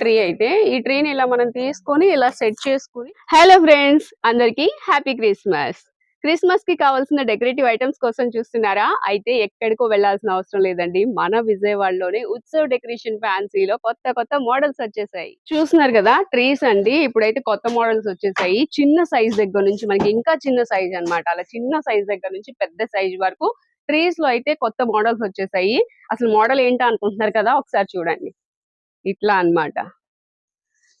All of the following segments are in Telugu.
ట్రీ అయితే ఈ ట్రీని ఇలా మనం తీసుకొని ఇలా సెట్ చేసుకుని హలో ఫ్రెండ్స్ అందరికి హ్యాపీ క్రిస్మస్. క్రిస్మస్కి కావాల్సిన డెకరేటివ్ ఐటమ్స్ కోసం చూస్తున్నారా? అయితే ఎక్కడికో వెళ్ళాల్సిన అవసరం లేదండి. మన విజయవాడలోనే ఉత్సవ్ డెకరేషన్ ఫ్యాన్సీలో కొత్త కొత్త మోడల్స్ వచ్చేసాయి. చూస్తున్నారు కదా ట్రీస్ అండి. ఇప్పుడైతే కొత్త మోడల్స్ వచ్చేసాయి. చిన్న సైజ్ దగ్గర నుంచి మనకి ఇంకా చిన్న సైజ్ అన్నమాట. అలా చిన్న సైజ్ దగ్గర నుంచి పెద్ద సైజ్ వరకు ట్రీస్లో అయితే కొత్త మోడల్స్ వచ్చేసాయి. అసలు మోడల్ ఏంటా అనుకుంటున్నారు కదా? ఒకసారి చూడండి. ఇట్లా అన్నమాట.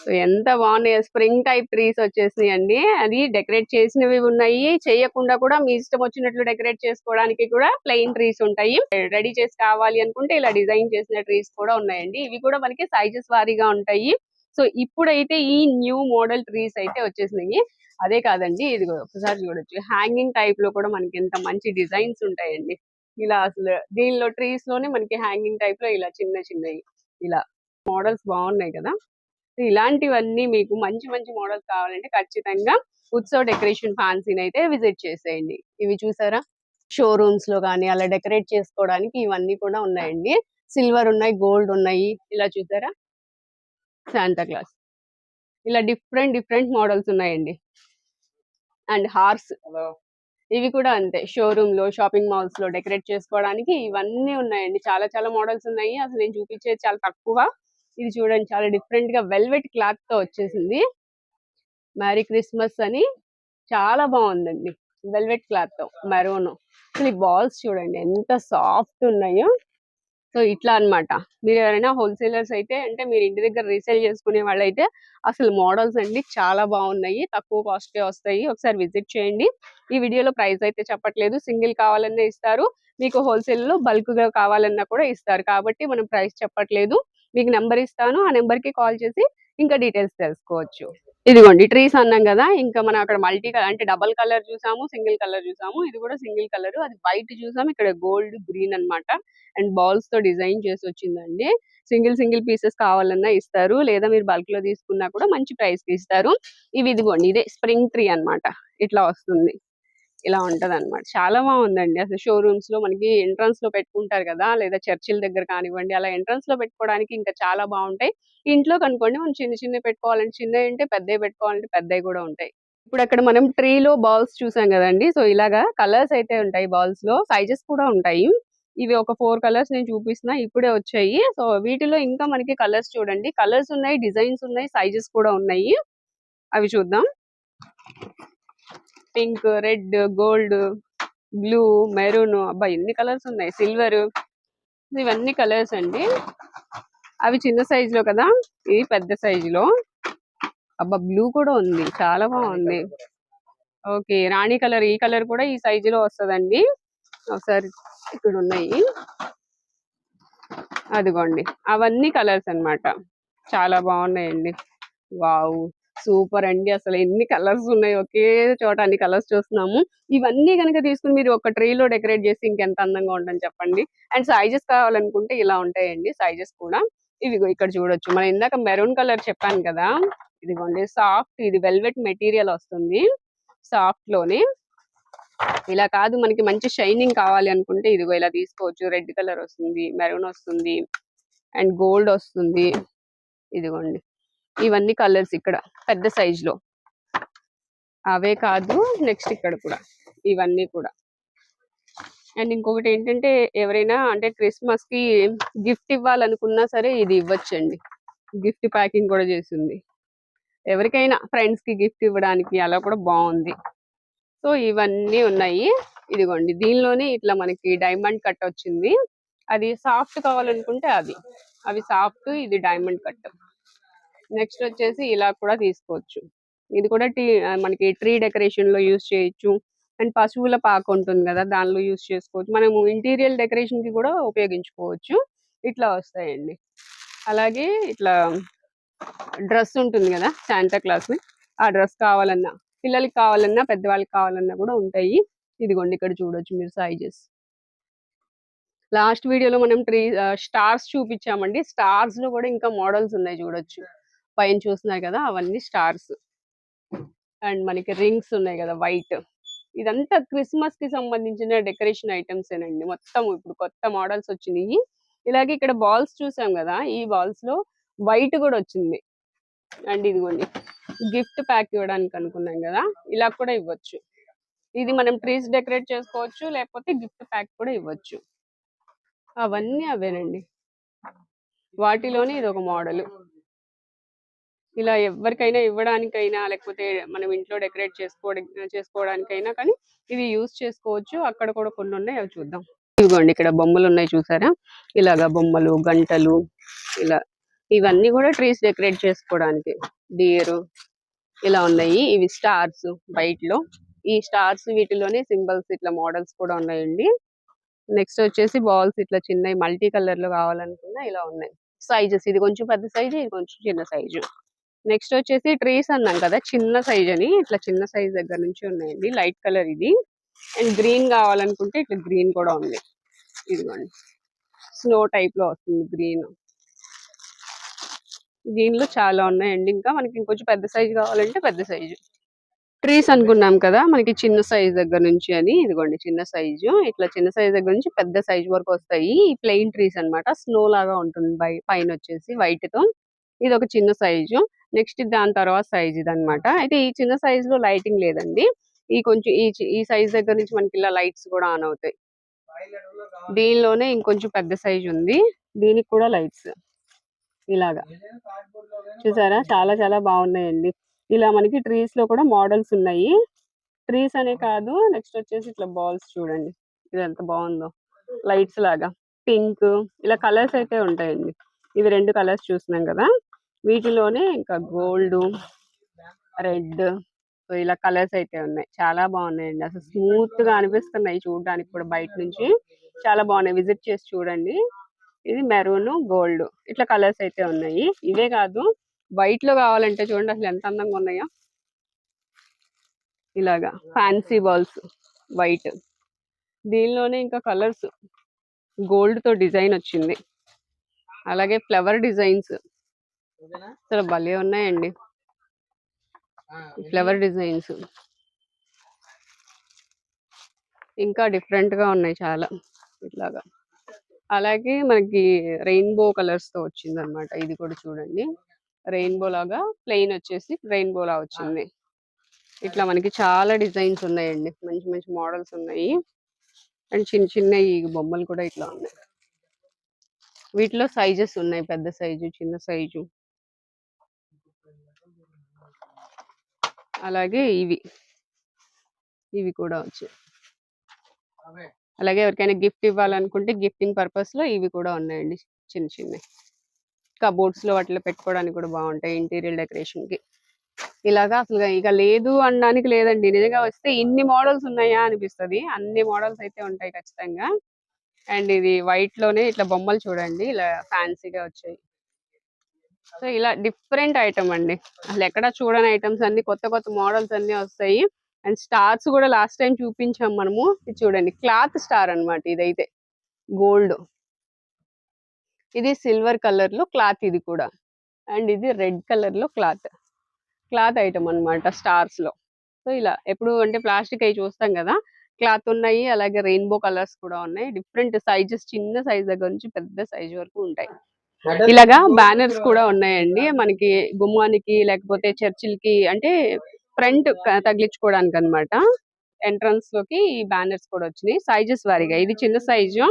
సో ఎంత బాగున్నాయి స్ప్రింగ్ టైప్ ట్రీస్ వచ్చేసినాయి అండి అది డెకరేట్ చేసినవి ఉన్నాయి. చేయకుండా కూడా మీ ఇష్టం వచ్చినట్లు డెకరేట్ చేసుకోవడానికి కూడా ప్లెయిన్ ట్రీస్ ఉంటాయి. రెడీ చేసి కావాలి అనుకుంటే ఇలా డిజైన్ చేసిన ట్రీస్ కూడా ఉన్నాయండి. ఇవి కూడా మనకి సైజెస్ వారీగా ఉంటాయి. సో ఇప్పుడైతే ఈ న్యూ మోడల్ ట్రీస్ అయితే వచ్చేసినాయి. అదే కాదండి ఇది ఒకసారి చూడొచ్చు. హ్యాంగింగ్ టైప్లో కూడా మనకి ఎంత మంచి డిజైన్స్ ఉంటాయండి. ఇలా అసలు దీనిలో ట్రీస్లోనే మనకి హ్యాంగింగ్ టైప్లో ఇలా చిన్న చిన్నవి ఇలా మోడల్స్ బాగున్నాయి కదా. ఇలాంటివన్నీ మీకు మంచి మంచి మోడల్స్ కావాలంటే ఖచ్చితంగా ఉత్సవ్ డెకరేషన్ ఫ్యాన్సీని అయితే విజిట్ చేసేయండి. ఇవి చూసారా? షోరూమ్స్లో కానీ అలా డెకరేట్ చేసుకోవడానికి ఇవన్నీ కూడా ఉన్నాయండి. సిల్వర్ ఉన్నాయి గోల్డ్ ఉన్నాయి. ఇలా చూసారా? Santa Claus. ఇలా డిఫరెంట్ డిఫరెంట్ మోడల్స్ ఉన్నాయండి. అండ్ హార్స్ ఇవి కూడా అంతే. షోరూమ్లో షాపింగ్ మాల్స్లో డెకరేట్ చేసుకోవడానికి ఇవన్నీ ఉన్నాయండి. చాలా చాలా మోడల్స్ ఉన్నాయి. అసలు నేను చూపించేది చాలా తక్కువ. ఇది చూడండి చాలా డిఫరెంట్గా వెల్వెట్ క్లాత్తో వచ్చేసింది. మ్యారీ క్రిస్మస్ అని. చాలా బాగుందండి వెల్వెట్ క్లాత్తో మెరూన్ అసలు ఈ బాల్స్ చూడండి ఎంత సాఫ్ట్ ఉన్నాయో. సో ఇట్లా అన్నమాట. మీరు ఎవరైనా హోల్సేలర్స్ అయితే అంటే మీరు ఇంటి దగ్గర రీసేల్ చేసుకునే వాళ్ళైతే అసలు మోడల్స్ అండి చాలా బాగున్నాయి. తక్కువ కాస్ట్కే వస్తాయి. ఒకసారి విజిట్ చేయండి. ఈ వీడియోలో ప్రైస్ అయితే చెప్పట్లేదు. సింగిల్ కావాలన్నా ఇస్తారు. మీకు హోల్సేల్లో బల్క్గా కావాలన్నా కూడా ఇస్తారు. కాబట్టి మనం ప్రైస్ చెప్పట్లేదు. మీకు నెంబర్ ఇస్తాను ఆ నెంబర్కి కాల్ చేసి ఇంకా డీటెయిల్స్ తెలుసుకోవచ్చు. ఇదిగోండి ట్రీస్ అన్నాం కదా ఇంకా మనం అక్కడ మల్టీ అంటే డబల్ కలర్ చూసాము సింగిల్ కలర్ చూసాము ఇది కూడా సింగిల్ కలర్ అది వైట్ చూసాము ఇక్కడ గోల్డ్ గ్రీన్ అన్నమాట అండ్ బాల్స్తో డిజైన్ చేసి వచ్చిందండి. సింగిల్ సింగిల్ పీసెస్ కావాలన్నా ఇస్తారు లేదా మీరు బల్క్లో తీసుకున్నా కూడా మంచి ప్రైస్కి ఇస్తారు. ఇవి ఇదిగోండి ఇదే స్ప్రింగ్ ట్రీ అన్నమాట ఇట్లా వస్తుంది. ఇలా ఉంటది అనమాట చాలా బాగుందండి. అసలు షోరూమ్స్లో మనకి ఎంట్రన్స్లో పెట్టుకుంటారు కదా లేదా చర్చిల దగ్గర కానివ్వండి అలా ఎంట్రన్స్లో పెట్టుకోవడానికి ఇంకా చాలా బాగుంటాయి. ఇంట్లో కనుకోండి మనం చిన్న చిన్న పెట్టుకోవాలంటే చిన్నవి ఉంటే పెద్దవి పెట్టుకోవాలంటే పెద్దవి కూడా ఉంటాయి. ఇప్పుడు అక్కడ మనం ట్రీ లో బాల్స్ చూసాం కదండి సో ఇలాగా కలర్స్ అయితే ఉంటాయి బాల్స్లో సైజెస్ కూడా ఉంటాయి. ఇవి ఒక ఫోర్ కలర్స్ నేను చూపిస్తున్నా ఇప్పుడే వచ్చాయి. సో వీటిలో ఇంకా మనకి కలర్స్ చూడండి. కలర్స్ ఉన్నాయి డిజైన్స్ ఉన్నాయి సైజెస్ కూడా ఉన్నాయి. అవి చూద్దాం. Pink red gold blue maroon అబ్బా ఎన్ని కలర్స్ ఉన్నాయి? సిల్వర్. ఇవన్నీ కలర్స్ అండి. అవి చిన్న సైజ్లో కదా? ఇది పెద్ద సైజ్లో. అబ్బా బ్లూ కూడా ఉంది. చాలా బాగుంది. ఓకే రాణి కలర్ ఈ కలర్ కూడా ఈ సైజ్లో వస్తదండి. ఒకసారి ఇక్కడ ఉన్నాయి అదిగోండి. అవన్నీ కలర్స్ అన్నమాట. చాలా బాగున్నాయండి. వావ్. సూపర్ అండి. అసలు ఎన్ని కలర్స్ ఉన్నాయి? ఒకే చోట అన్ని కలర్స్ చూస్తున్నాము. ఇవన్నీ కనుక తీసుకుని మీరు ఒక ట్రీలో డెకరేట్ చేసి ఇంకెంత అందంగా ఉంటుంది చెప్పండి. అండ్ సైజెస్ కావాలనుకుంటే ఇలా ఉంటాయండి సైజెస్ కూడా. ఇదిగో ఇక్కడ చూడొచ్చు. మనం ఇందాక మెరూన్ కలర్ చెప్పాను కదా? ఇదిగోండి సాఫ్ట్ ఇది వెల్వెట్ మెటీరియల్ వస్తుంది. సాఫ్ట్లోనే. ఇలా కాదు మనకి మంచి షైనింగ్ కావాలి అనుకుంటే ఇదిగో ఇలా తీసుకోవచ్చు. రెడ్ కలర్ వస్తుంది మెరూన్ వస్తుంది అండ్ గోల్డ్ వస్తుంది. ఇదిగోండి. ఇవన్నీ కలర్స్ ఇక్కడ పెద్ద సైజులో. అవే కాదు నెక్స్ట్ ఇక్కడ కూడా ఇవన్నీ కూడా. అండ్ ఇంకొకటి ఏంటంటే ఎవరైనా అంటే క్రిస్మస్కి గిఫ్ట్ ఇవ్వాలనుకున్నా సరే ఇది ఇవ్వచ్చండి. గిఫ్ట్ ప్యాకింగ్ కూడా చేసింది. ఎవరికైనా ఫ్రెండ్స్కి గిఫ్ట్ ఇవ్వడానికి అలా కూడా బాగుంది. సో ఇవన్నీ ఉన్నాయి. ఇదిగోండి దీనిలోనే ఇట్లా మనకి డైమండ్ కట్ వచ్చింది. అది సాఫ్ట్ కావాలనుకుంటే అవి అవి సాఫ్ట్ ఇది డైమండ్ కట్. నెక్స్ట్ వచ్చేసి ఇలా కూడా తీసుకోవచ్చు. ఇది కూడా టీ మనకి ట్రీ డెకరేషన్లో యూస్ చేయొచ్చు. అండ్ పశువుల పాక ఉంటుంది కదా దానిలో యూస్ చేసుకోవచ్చు. మనము ఇంటీరియర్ డెకరేషన్కి కూడా ఉపయోగించుకోవచ్చు. ఇట్లా వస్తాయండి. అలాగే ఇట్లా డ్రెస్ ఉంటుంది కదా శాంతా క్లాస్ ఆ డ్రెస్ కావాలన్నా పిల్లలకి కావాలన్నా పెద్దవాళ్ళకి కావాలన్నా కూడా ఉంటాయి. ఇదిగోండి ఇక్కడ చూడొచ్చు మీరు సైజెస్. లాస్ట్ వీడియోలో మనం ట్రీ స్టార్స్ చూపించామండి. స్టార్స్లో కూడా ఇంకా మోడల్స్ ఉన్నాయి చూడొచ్చు. పైన చూస్తున్నారు కదా అవన్నీ స్టార్స్. అండ్ మనకి రింగ్స్ ఉన్నాయి కదా వైట్. ఇదంతా క్రిస్మస్కి సంబంధించిన డెకరేషన్ ఐటమ్స్ ఏనండి మొత్తం ఇప్పుడు కొత్త మోడల్స్ వచ్చినాయి. ఇలాగే ఇక్కడ బాల్స్ చూసాం కదా ఈ బాల్స్లో వైట్ కూడా వచ్చింది. అండ్ ఇదిగోండి గిఫ్ట్ ప్యాక్ ఇవ్వడానికి అనుకున్నాం కదా ఇలా కూడా ఇవ్వచ్చు. ఇది మనం ట్రీస్ డెకరేట్ చేసుకోవచ్చు లేకపోతే గిఫ్ట్ ప్యాక్ కూడా ఇవ్వచ్చు. అవన్నీ అవేనండి. వాటిలోనే ఇది ఒక మోడల్. ఇలా ఎవరికైనా ఇవ్వడానికైనా లేకపోతే మనం ఇంట్లో డెకరేట్ చేసుకోవడం చేసుకోవడానికైనా కానీ ఇవి యూస్ చేసుకోవచ్చు. అక్కడ కూడా కొన్ని ఉన్నాయి అవి చూద్దాం. ఇదిగోండి ఇక్కడ బొమ్మలు ఉన్నాయి చూసారా? ఇలాగా బొమ్మలు గంటలు ఇలా ఇవన్నీ కూడా ట్రీస్ డెకరేట్ చేసుకోవడానికి. డియర్ ఇలా ఉన్నాయి. ఇవి స్టార్స్ బయటలో. లో ఈ స్టార్స్ వీటిలోనే సింబల్స్ ఇట్లా మోడల్స్ కూడా ఉన్నాయండి. నెక్స్ట్ వచ్చేసి బాల్స్ ఇట్లా చిన్నవి మల్టీ కలర్లో కావాలనుకున్నా ఇలా ఉన్నాయి. సైజెస్ ఇది కొంచెం పెద్ద సైజు ఇది కొంచెం చిన్న సైజు. నెక్స్ట్ వచ్చేసి ట్రీస్ అన్నాం కదా చిన్న సైజ్ అని. ఇట్లా చిన్న సైజ్ దగ్గర నుంచి ఉన్నాయండి. లైట్ కలర్ ఇది. అండ్ గ్రీన్ కావాలనుకుంటే ఇట్లా గ్రీన్ కూడా ఉంది. ఇదిగోండి. స్నో టైప్లో వస్తుంది గ్రీన్. దీనిలో చాలా ఉన్నాయండి. ఇంకా మనకి ఇంకొంచెం పెద్ద సైజు కావాలంటే పెద్ద సైజు. ట్రీస్ అనుకున్నాం కదా మనకి చిన్న సైజ్ దగ్గర నుంచి అని. ఇదిగోండి చిన్న సైజు. ఇట్లా చిన్న సైజ్ దగ్గర నుంచి పెద్ద సైజ్ వరకు వస్తాయి. ప్లెయిన్ ట్రీస్ అన్నమాట. స్నో లాగా ఉంటుంది. పైన వచ్చేసి వైట్తో. ఇది ఒక చిన్న సైజు. నెక్స్ట్ దాని తర్వాత సైజ్ ఇది అన్నమాట అయితే ఈ చిన్న సైజ్లో లైటింగ్ లేదండి. ఈ కొంచెం ఈ ఈ సైజ్ దగ్గర నుంచి మనకి ఇలా లైట్స్ కూడా ఆన్ అవుతాయి. దీనిలోనే ఇంకొంచెం పెద్ద సైజ్ ఉంది. దీనికి కూడా లైట్స్ ఇలాగా. చూసారా? చాలా చాలా బాగున్నాయండి. ఇలా మనకి ట్రీస్లో కూడా మోడల్స్ ఉన్నాయి. ట్రీస్ అనే కాదు నెక్స్ట్ వచ్చేసి ఇట్లా బాల్స్ చూడండి. ఇది ఎంత బాగుందో. లైట్స్ లాగా. పింక్ ఇలా కలర్స్ అయితే ఉంటాయండి. ఇవి రెండు కలర్స్ చూస్తున్నాం కదా. వీటిలోనే ఇంకా గోల్డ్ రెడ్ సో ఇలా కలర్స్ అయితే ఉన్నాయి. చాలా బాగున్నాయండి. అసలు స్మూత్గా అనిపిస్తున్నాయి చూడడానికి కూడా బయట నుంచి. చాలా బాగున్నాయి. విజిట్ చేసి చూడండి. ఇది మెరూన్ గోల్డ్ ఇట్లా కలర్స్ అయితే ఉన్నాయి. ఇవే కాదు వైట్లో కావాలంటే చూడండి అసలు ఎంత అందంగా ఉన్నాయో. ఇలాగా ఫ్యాన్సీ బాల్స్ వైట్. దీనిలోనే ఇంకా కలర్స్. గోల్డ్తో డిజైన్ వచ్చింది. అలాగే ఫ్లవర్ డిజైన్స్. అసలు భలే ఉన్నాయండి. Flower designs. ఇంకా డిఫరెంట్గా ఉన్నాయి చాలా ఇట్లాగా. అలాగే మనకి రెయిన్బో కలర్స్తో వచ్చింది అనమాట ఇది కూడా చూడండి. రెయిన్బో లాగా ప్లెయిన్ వచ్చేసి రెయిన్బో లా వచ్చింది. ఇట్లా మనకి చాలా డిజైన్స్ ఉన్నాయండి. మంచి మంచి మోడల్స్ ఉన్నాయి. అండ్ చిన్న చిన్న ఈ బొమ్మలు కూడా ఇట్లా ఉన్నాయి. వీటిలో సైజెస్ ఉన్నాయి. పెద్ద సైజు చిన్న సైజు. అలాగే ఇవి. ఇవి కూడా వచ్చాయి అలాగే ఎవరికైనా గిఫ్ట్ ఇవ్వాలనుకుంటే గిఫ్టింగ్ పర్పస్లో ఇవి కూడా ఉన్నాయండి చిన్న చిన్నవి కబోర్డ్స్లో వాటిలో పెట్టుకోవడానికి కూడా బాగుంటాయి ఇంటీరియర్ డెకరేషన్కి. ఇలాగా అసలు ఇక లేదు అనడానికి లేదండి. నిజంగా వస్తే ఇన్ని మోడల్స్ ఉన్నాయా అనిపిస్తది. అన్ని మోడల్స్ అయితే ఉంటాయి ఖచ్చితంగా. అండ్ ఇది వైట్లోనే ఇట్లా బొమ్మలు చూడండి. ఇలా ఫ్యాన్సీగా వచ్చాయి. సో ఇలా డిఫరెంట్ ఐటమ్ అండి. అసలు ఎక్కడ చూడని ఐటమ్స్ అన్ని కొత్త కొత్త మోడల్స్ అన్ని వస్తాయి. అండ్ స్టార్స్ కూడా లాస్ట్ టైం చూపించాం మనము. ఇది చూడండి క్లాత్ స్టార్ అన్నమాట ఇదైతే. గోల్డ్. ఇది సిల్వర్ కలర్లో క్లాత్ ఇది కూడా. అండ్ ఇది రెడ్ కలర్లో క్లాత్. క్లాత్ ఐటమ్ అన్నమాట స్టార్స్లో సో ఇలా ఎప్పుడు అంటే ప్లాస్టిక్ అవి చూస్తాం కదా క్లాత్ ఉన్నాయి అలాగే రెయిన్బో కలర్స్ కూడా ఉన్నాయి. డిఫరెంట్ సైజెస్ చిన్న సైజ్ దగ్గర నుంచి పెద్ద సైజ్ వరకు ఉంటాయి. ఇలాగా బ్యానర్స్ కూడా ఉన్నాయండి. మనకి గుమ్మానికి లేకపోతే చర్చిలకి అంటే ఫ్రంట్ తగిలించుకోవడానికి అన్నమాట ఎంట్రన్స్లోకి ఈ బ్యానర్స్ కూడా వచ్చినాయి. సైజెస్ వారీగా. ఇది చిన్న సైజు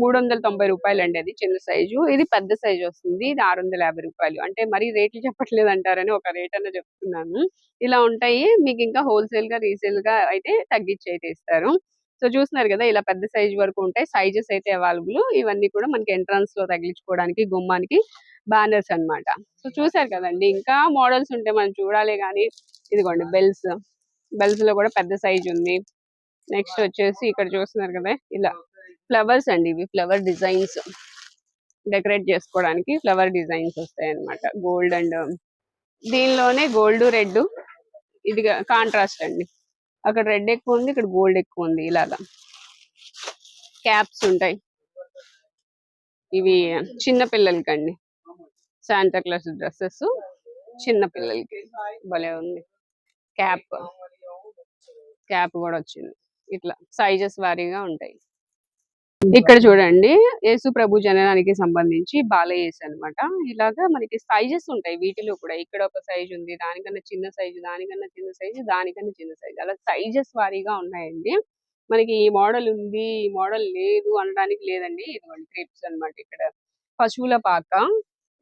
మూడు వందల తొంభై రూపాయలు అండి అది చిన్న సైజు ఇది పెద్ద సైజు వస్తుంది. ఇది ఆరు వందల యాభై రూపాయలు. అంటే మరి రేట్లు చెప్పట్లేదు అంటారని ఒక రేట్ అన్న చెప్తున్నాను. ఇలా ఉంటాయి. మీకు ఇంకా హోల్సేల్గా రీసేల్గా అయితే తగ్గించి అయితే ఇస్తారు సో చూస్తున్నారు కదా ఇలా పెద్ద సైజ్ వరకు ఉంటాయి. సైజెస్ అయితే అవైలబుల్. ఇవన్నీ కూడా మనకి ఎంట్రన్స్లో తగిలించుకోవడానికి గుమ్మానికి బ్యానర్స్ అన్నమాట. సో చూసారు కదండి. ఇంకా మోడల్స్ ఉంటే మనం చూడాలి కానీ ఇదిగోండి బెల్స్. బెల్స్లో కూడా పెద్ద సైజ్ ఉంది. నెక్స్ట్ వచ్చేసి ఇక్కడ చూస్తున్నారు కదా ఇలా ఫ్లవర్స్ అండి ఇవి. Flower designs. డెకరేట్ చేసుకోవడానికి ఫ్లవర్ డిజైన్స్ వస్తాయి అనమాట గోల్డ్ అండ్ దీనిలోనే గోల్డ్ రెడ్ ఇది కాంట్రాస్ట్ అండి. అక్కడ రెడ్ ఎక్కువ ఉంది ఇక్కడ గోల్డ్ ఎక్కువ ఉంది ఇలాగా. క్యాప్స్ ఉంటాయి. ఇవి చిన్న పిల్లలకి అండి శాంతా క్లాస్ డ్రెస్సెస్ చిన్న పిల్లలకి. భలే ఉంది. క్యాప్ క్యాప్ కూడా వచ్చింది. ఇట్లా సైజెస్ వారీగా ఉంటాయి. ఇక్కడ చూడండి యేసు ప్రభు జననానికి సంబంధించి బాలయేసు అన్నమాట. ఇలాగా మనకి సైజెస్ ఉంటాయి. వీటిలో కూడా ఇక్కడ ఒక సైజ్ ఉంది దానికన్నా చిన్న సైజు దానికన్నా చిన్న సైజు దానికన్నా చిన్న సైజు అలా సైజెస్ వారీగా ఉన్నాయండి. మనకి ఈ మోడల్ ఉంది ఈ మోడల్ లేదు అనడానికి లేదండి. ఇదిగోండి క్రిప్స్ అన్నమాట ఇక్కడ. పశువుల పాక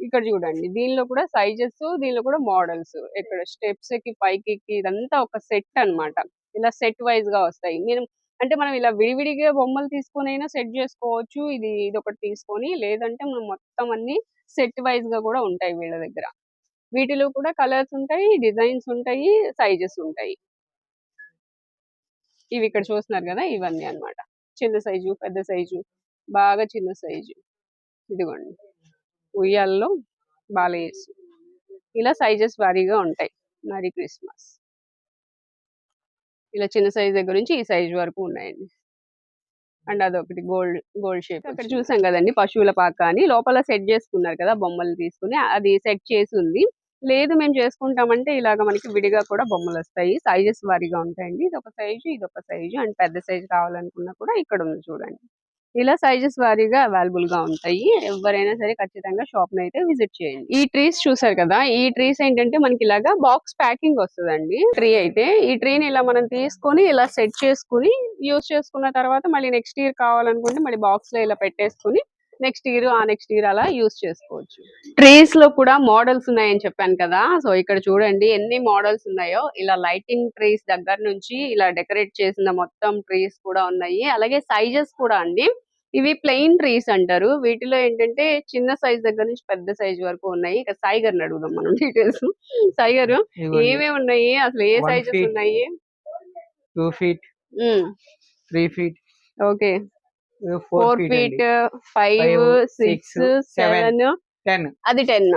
ఇక్కడ చూడండి. దీనిలో కూడా సైజెస్ దీనిలో కూడా మోడల్స్ ఇక్కడ స్టెప్స్కి పైకి ఇదంతా ఒక సెట్ అన్నమాట. ఇలా సెట్ వైజ్గా వస్తాయి. మీరు అంటే మనం ఇలా విడివిడిగా బొమ్మలు తీసుకొని అయినా సెట్ చేసుకోవచ్చు. ఇది ఇది ఒకటి తీసుకొని లేదంటే మనం మొత్తం అన్ని సెట్ వైజ్గా కూడా ఉంటాయి వీళ్ళ దగ్గర. వీటిలో కూడా కలర్స్ ఉంటాయి డిజైన్స్ ఉంటాయి సైజెస్ ఉంటాయి. ఇవి ఇక్కడ చూస్తున్నారు కదా ఇవన్నీ అన్నమాట. చిన్న సైజు పెద్ద సైజు బాగా చిన్న సైజు. ఇదిగోండి. ఉయ్యాల్లో బాలయేసు ఇలా సైజెస్ వారీగా ఉంటాయి. మరి క్రిస్మస్. ఇలా చిన్న సైజ్ దగ్గర నుంచి ఈ సైజ్ వరకు ఉన్నాయండి. అండ్ అదొకటి గోల్డ్ గోల్డ్ షేప్. అక్కడ చూసాం కదండి పశువుల పాక అని. లోపల సెట్ చేసుకున్నారు కదా బొమ్మలు తీసుకుని. అది సెట్ చేసి ఉంది లేదు మేము చేసుకుంటామంటే ఇలాగ మనకి విడిగా కూడా బొమ్మలు వస్తాయి. సైజెస్ వారీగా ఉంటాయండి. ఇది ఒక సైజు ఇది ఒక సైజు అండ్ పెద్ద సైజు కావాలనుకున్నా కూడా ఇక్కడ ఉంది చూడండి. ఇలా సైజెస్ వారీగా అవైలబుల్గా ఉంటాయి. ఎవరైనా సరే ఖచ్చితంగా షాప్ని అయితే విజిట్ చేయండి. ఈ ట్రీస్ చూసారు కదా ఈ ట్రీస్ ఏంటంటే మనకి ఇలాగా బాక్స్ ప్యాకింగ్ వస్తుందండి. ట్రీ అయితే ఈ ట్రీని ఇలా మనం తీసుకొని ఇలా సెట్ చేసుకుని యూస్ చేసుకున్న తర్వాత మళ్ళీ నెక్స్ట్ ఇయర్ కావాలనుకుంటే మళ్ళీ బాక్స్లో ఇలా పెట్టేసుకుని నెక్స్ట్ ఇయర్ ఆ నెక్స్ట్ ఇయర్ అలా యూస్ చేసుకోవచ్చు. ట్రీస్లో కూడా మోడల్స్ ఉన్నాయని చెప్పాను కదా సో ఇక్కడ చూడండి ఎన్ని మోడల్స్ ఉన్నాయో. ఇలా లైటింగ్ ట్రీస్ దగ్గర నుంచి ఇలా డెకరేట్ చేసిన మొత్తం ట్రీస్ కూడా ఉన్నాయి. అలాగే సైజెస్ కూడా అండి. ఇవి ప్లెయిన్ ట్రీస్ అంటారు. వీటిలో ఏంటంటే చిన్న సైజ్ దగ్గర నుంచి పెద్ద సైజ్ వరకు ఉన్నాయి. ఇక సాయి గారిని అడుగుదాం మనం డీటెయిల్స్ సాయి గారు ఏమేమి ఉన్నాయి? అసలు ఏ సైజెస్. ఉన్నాయి? Two feet three feet okay four feet five six seven ten. అది టెన్.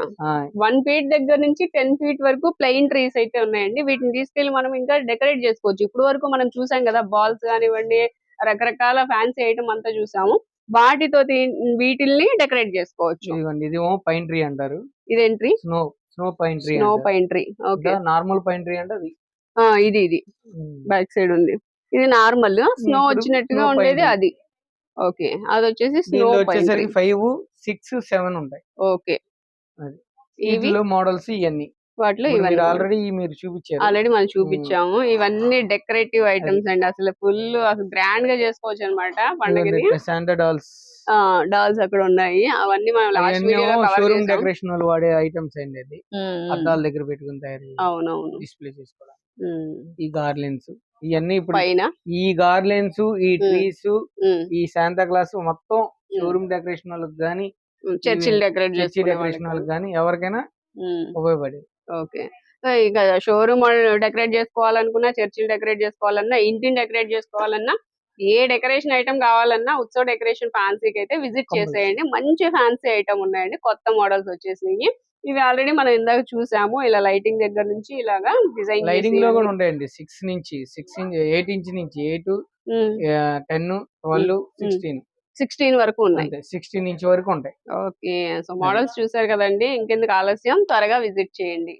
వన్ ఫీట్ దగ్గర నుంచి టెన్ ఫీట్ వరకు ప్లెయిన్ ట్రీస్ అయితే ఉన్నాయండి. వీటిని తీసుకెళ్ళి మనం ఇంకా డెకరేట్ చేసుకోవచ్చు. ఇప్పుడు వరకు మనం చూసాం కదా బాల్స్ కానివ్వండి రకరకాల ఫ్యాన్సీ ఐటమ్ అంతా చూసాము. వాటితో వీటిల్ని డెకరేట్ చేసుకోవచ్చు. ఇది పైన్ ట్రీ అంటారు. ఇదేంట్రీ snow snow pine tree snow pine tree. Okay. Normal pine tree అంటే అది? ఇది ఇది. బ్యాక్ సైడ్ ఉంది. ఇది నార్మల్. స్నో వచ్చినట్టుగా ఉండేది. అది. ఓకే. అది వచ్చేసి దీనిలో పైన్ వచ్చేసరికి ఫైవ్ సిక్స్ సెవెన్ ఉంటాయి. ఓకే. అది. ఇవి వీటిలో మోడల్స్ ఇవన్నీ వాటిలో ఇప్పుడు మీరు ఇవన్నీ. ఆల్రెడీ మీరు చూపించారు ఆల్రెడీ మనం చూపించాము ఇవన్నీ డెకరేటివ్ ఐటమ్స్ అండి. అసలు ఫుల్ అసలు గ్రాండ్గా చేసుకోవచ్చు అనమాట పండుగని శాంటా డాల్స్ డాల్స్ అక్కడ ఉన్నాయి. అవన్నీ మనం లాస్ట్ వీడియోలో కవర్ షోరూమ్ చేసాం. డెకరేషన్ వాళ్ళు వాడే ఐటమ్స్ అండి అది. ఉమ్, అద్దాల దగ్గర పెట్టుకుని తయారు అవునవును. డిస్ప్లే చేసుకోవడం ఉమ్. ఈ గార్లెన్స్ ఇవన్నీ ఇప్పుడు పైన? ఈ గార్లెన్స్ ఈ ట్రీస్ ఈ శాంతా క్లాస్ మొత్తం షోరూమ్ డెకరేషన్ వాళ్ళకి గానీ ఉమ్, చర్చిలు డెకరేట్ చర్చి డెకరేషన్ వాళ్ళకి. గానీ. ఎవరికైనా ఉపయోగపడేది. ఓకే. ఇక షోరూమ్ డెకరేట్ చేసుకోవాలనుకున్నా చర్చిలు డెకరేట్ చేసుకోవాలన్నా ఇంటిని డెకరేట్ చేసుకోవాలన్నా ఏ డెకరేషన్ ఐటమ్ కావాలన్నా ఉత్సవ డెకరేషన్ ఫ్యాన్సీకి అయితే విజిట్. చేసేయండి. మంచి ఫ్యాన్సీ ఐటమ్ ఉన్నాయండి. కొత్త మోడల్స్ వచ్చేసినాయి. ఇవి ఆల్రెడీ మనం ఇందాక చూసాము. ఇలా లైటింగ్ దగ్గర నుంచి ఇలాగా డిజైన్ లైటింగ్లో కూడా ఉంటాయండి. సిక్స్ నుంచి సిక్స్ ఇంచ్ ఎయిట్ ఇంచ్ నుంచి eight ten twelve sixteen. Sixteen వరకు ఉన్నాయి. సిక్స్టీన్ ఇంచ్ వరకు ఉంటాయి. ఓకే. సో మోడల్స్ చూసారు కదండి. ఇంకెందుకు ఆలస్యం? త్వరగా విజిట్ చేయండి.